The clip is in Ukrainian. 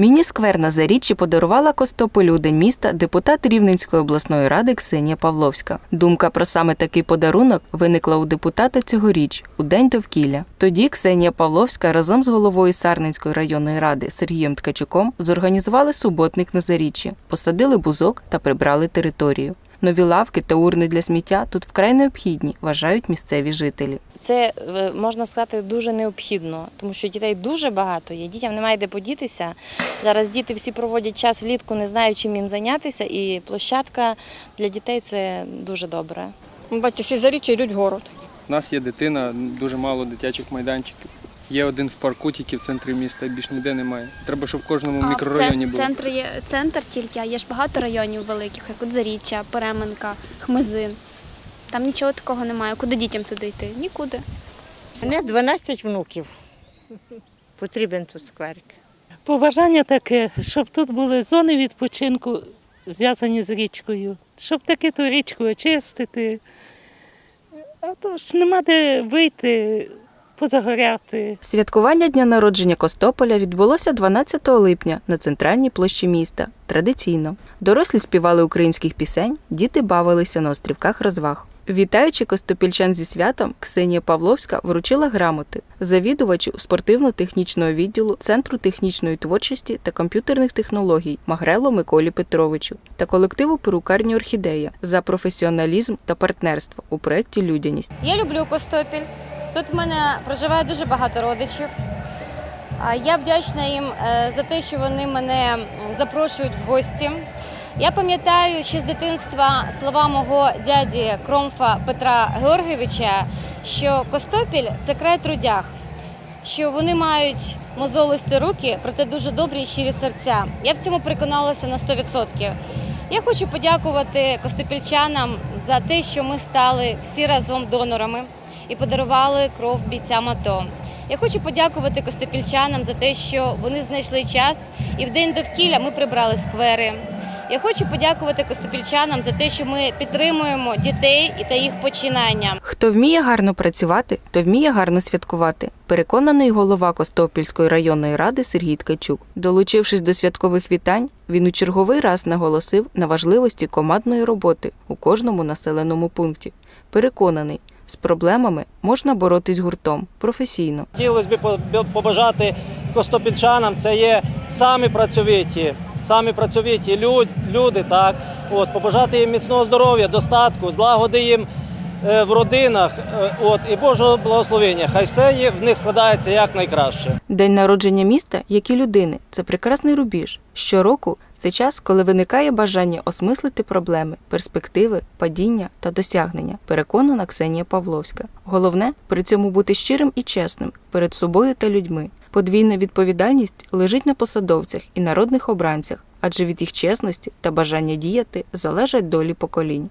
Міні-сквер на Заріччі подарувала Костополю у День міста депутат Рівненської обласної ради Ксенія Павловська. Думка про саме такий подарунок виникла у депутата цьогоріч, у День довкілля. Тоді Ксенія Павловська разом з головою Сарненської районної ради Сергієм Ткачуком зорганізували суботник на Заріччі, посадили бузок та прибрали територію. Нові лавки та урни для сміття тут вкрай необхідні, вважають місцеві жителі. Це е, можна сказати дуже необхідно, тому що дітей дуже багато є. Дітям немає де подітися. Зараз діти всі проводять час влітку, не знають, чим їм зайнятися, і площадка для дітей це дуже добре. Бачите, всі заріччя йдуть город. У нас є дитина, дуже мало дитячих майданчиків. Є один в парку, тільки в центрі міста, більш ніде немає. Треба, щоб в кожному А мікрорайоні в було. центр є центр тільки, а є ж багато районів великих, як от Заріччя, Переменка, Хмизин. Там нічого такого немає. Куди дітям туди йти? Нікуди. Мене 12 внуків. Потрібен тут скверик. Побажання таке, щоб тут були зони відпочинку зв'язані з річкою, щоб таки ту річку очистити. А то ж нема де вийти, позагоряти. Святкування дня народження Костополя відбулося 12 липня на центральній площі міста. Традиційно. Дорослі співали українських пісень, діти бавилися на острівках розваг. Вітаючи костопільчан зі святом, Ксенія Павловська вручила грамоти завідувачу спортивно-технічного відділу Центру технічної творчості та комп'ютерних технологій Магрело Миколі Петровичу та колективу перукарні Орхідея за професіоналізм та партнерство у проєкті Людяність. Я люблю Костопіль. Тут в мене проживає дуже багато родичів. Я вдячна їм е, за те, що вони мене запрошують в гості. Я пам'ятаю ще з дитинства слова мого дяді Кромфа Петра Георгійовича, що Костопіль це край трудях, що вони мають мозолисті руки, проте дуже добрі і щирі серця. Я в цьому переконалася на 100%. Я хочу подякувати костопільчанам за те, що ми стали всі разом донорами і подарували кров бійцям АТО. Я хочу подякувати костопільчанам за те, що вони знайшли час і в день довкілля ми прибрали сквери. Я хочу подякувати костопільчанам за те, що ми підтримуємо дітей і та їх починання. Хто вміє гарно працювати, то вміє гарно святкувати. Переконаний голова Костопільської районної ради Сергій Ткачук. Долучившись до святкових вітань, він у черговий раз наголосив на важливості командної роботи у кожному населеному пункті. Переконаний, з проблемами можна боротись гуртом професійно. Хотілося б по- побажати костопільчанам, це є самі працьовиті, самі працьовиті люд- люди, так. От, побажати їм міцного здоров'я, достатку, злагоди їм в родинах е, от, і Божого благословення. Хай все в них складається як найкраще. День народження міста, як і людини, це прекрасний рубіж. Щороку це час, коли виникає бажання осмислити проблеми, перспективи, падіння та досягнення, переконана Ксенія Павловська. Головне при цьому бути щирим і чесним перед собою та людьми. Подвійна відповідальність лежить на посадовцях і народних обранцях, адже від їх чесності та бажання діяти залежать долі поколінь.